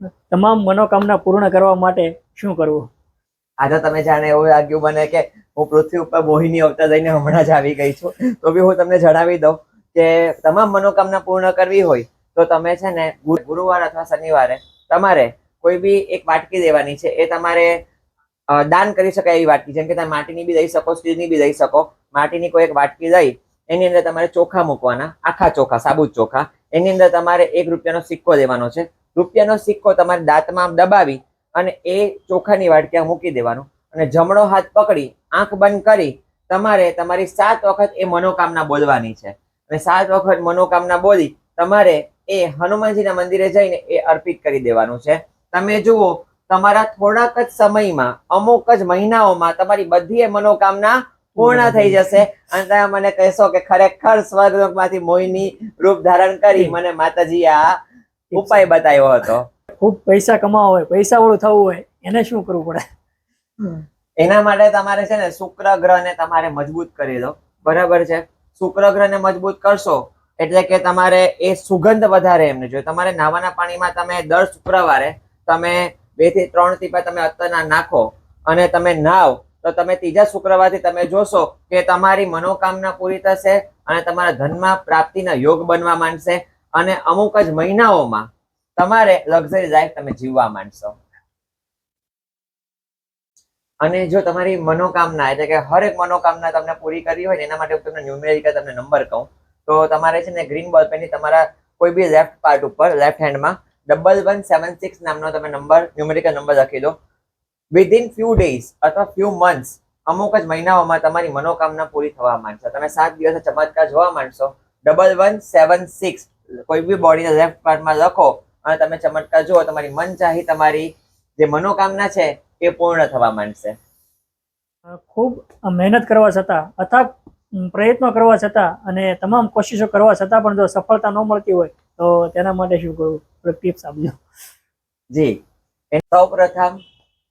તમામ મનોકામના પૂર્ણ કરવા માટે શું કરવું? આજે તમે જાણે એવું લાગ્યું મને કે હું પૃથ્વી ઉપર મોહિની અવતાર જઈને હમણાં જ આવી ગઈ છું. તો બી હું તમને જણાવી દઉં કે તમામ મનોકામના પૂર્ણ કરવી હોય તો તમે છે ને ગુરુવાર અથવા શનિવારે તમારે કોઈ બી એક વાટકી દેવાની છે. એ તમારે દાન કરી શકાય એવી વાટકી. જેમ કે તમે માટીની બી દઈ શકો, સ્ટીલની બી દઈ શકો. માટીની કોઈ એક વાટકી દઈ એની અંદર તમારે ચોખા મૂકવાના. આખા ચોખા સાબુત ચોખા. એની અંદર તમારે એક રૂપિયાનો સિક્કો દેવાનો છે. રૂપિયાનો સિક્કો તમારે દાંતમાં દબાવી અને એ ચોખાની વાટકીમાં મૂકી દેવાનો. અને જમણો હાથ પકડી આંખ બંધ કરી તમારે તમારી સાત વખત એ મનોકામના બોલવાની છે. અને સાત વખત મનોકામના બોલી તમારે એ હનુમાનજીના મંદિરે જઈને એ અર્પિત કરી દેવાનું છે. તમે જુઓ તમારા થોડાક જ સમયમાં અમુક જ મહિનાઓમાં તમારી બધી એ મનોકામના પૂર્ણ થઈ જશે. અને તમે મને કહેશો કે ખરેખર સ્વર્ગમાંથી મોહિની રૂપ ધારણ કરી મને માતાજી આ ઉપાય બતાવ્યો હતો. ખૂબ પૈસા કમાવા હોય પૈસા વાળું થવું હોય એને શું કરવું પડે? એના માટે તમારે છે ને શુક્ર ગ્રહને તમારે મજબૂત કરી દો. બરાબર છે? શુક્ર ગ્રહને મજબૂત કરશો એટલે કે તમારે એ સુગંધ વધારે એમને જોઈએ. તમારે નાવાના પાણીમાં તમે દર શુક્રવારે તમે બેથી ત્રણ ટીપા તમે અત્તરના નાખો અને તમે નાવ તો તમે ત્રીજા શુક્રવારથી તમે જોશો કે તમારી મનોકામના પૂરી થશે અને તમારા ધનમાં પ્રાપ્તિના યોગ બનવા માંડશે. અને અમુક જ મહિનાઓમાં તમારે લક્ઝરી લાઈફ તમે જીવવા માંડશો. અને જો તમારી મનોકામના, એટલે કે હરેક મનોકામના તમને પૂરી કરવી હોય ને, એના માટે હું તમને ન્યુમેરિકલ તમને નંબર કહું, તો તમારે છે ને ગ્રીન બોલ પેનની તમારા કોઈ બી લેફ્ટ પાર્ટ ઉપર લેફ્ટ હેન્ડમાં ડબલ વન સેવન સિક્સ નામનો તમે નંબર ન્યુમેરિકલ નંબર લખી દો. વિધિન ફ્યુ ડેઝ અથવા ફ્યુ મંથ્સ અમુક જ મહિનાઓમાં તમારી મનોકામના પૂરી થવા માંડશે. તમે સાત દિવસે ચમત્કાર જોવા માંડશો. ડબલ વન સેવન સિક્સ કોઈ બી બોડીના લેફ્ટ પાર્ટમાં લખો અને તમે ચમત્કાર જુઓ તમારી મનચાહી તમારી જે મનોકામના છે એ પૂર્ણ થવા માંડશે. ખૂબ મહેનત કરવા છતાં અથાગ પ્રયત્નો કરવા છતાં અને તમામ કોશિશો કરવા છતાં પણ જો સફળતા ન મળતી હોય તો તેના માટે શું કરવું ટિપ્સ આપજો. જી. એ સૌ પ્રથમ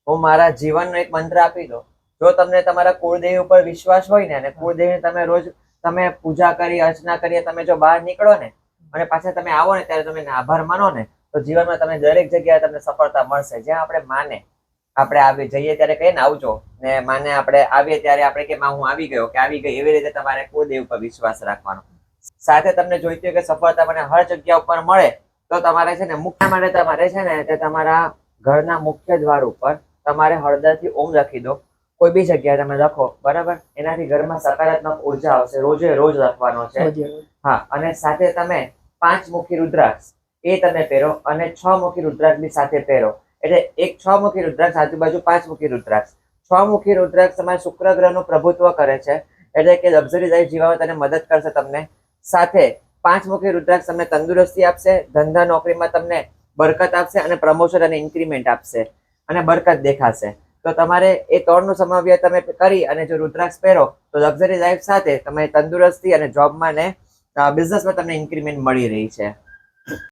હું મારા જીવનનો એક મંત્ર આપી દઉં. જો તમને તમારા કુળદેવી ઉપર વિશ્વાસ હોય ને અને કુળદેવીને તમે રોજ તમે પૂજા કરી અર્ચના કરી તમે જો બહાર નીકળો ને અને પાછા તમે આવો ને ત્યારે તમે આભાર માનો ને તો જીવનમાં તમે દરેક જગ્યાએ તમને સફળતા મળશે. જ્યાં આપણે માને આપણે આવી જઈએ ત્યારે કહીએ ને આવજો. ને માને આપણે આવીએ ત્યારે આપણે કે માં હું આવી ગયો. કે આવી ગઈ. એવી રીતે તમારે કુળદેવ ઉપર વિશ્વાસ રાખવાનો. સાથે તમને જોઈતી હોય કે સફળતા મને હર જગ્યા ઉપર મળે તો તમારે છે ને મુખ્ય માટે તમારે છે ને તે તમારા ઘરના મુખ્ય દ્વાર ઉપર તમારે હળદરથી ઓમ લખી દો. કોઈ બી જગ્યાએ તમે લખો બરાબર? એનાથી ઘરમાં સકારાત્મક ઊર્જા આવશે. રોજે રોજ લખવાનો છે. હા અને સાથે તમે પાંચ મુખી રુદ્રાક્ષ. એ તમે પહેરો અને છ મુખી રુદ્રાક્ષ બી સાથે પહેરો. એટલે એક છ મુખી રુદ્રાક્ષ, આજુબાજુ પાંચ મુખી રુદ્રાક્ષ. છ મુખી રુદ્રાક્ષ તમારા શુક્ર ગ્રહનું પ્રભુત્વ કરે છે. એટલે કે લક્ઝરી લાઈફ જીવામાં તને મદદ કરશે તમને. સાથે પાંચ મુખી રુદ્રાક્ષ તમને તંદુરસ્તી આપશે, ધંધા નોકરીમાં તમને બરકત આપશે અને પ્રમોશન અને ઇન્ક્રીમેન્ટ આપશે અને બરકત દેખાશે. તો તમારે એ ત્રણનું સમાવ્ય તમે કરી અને જો રુદ્રાક્ષ પહેરો, તો લક્ઝરી લાઈફ સાથે તમે તંદુરસ્તી અને જોબમાં ને બિઝનેસમાં તમને ઇન્ક્રીમેન્ટ મળી રહી છે.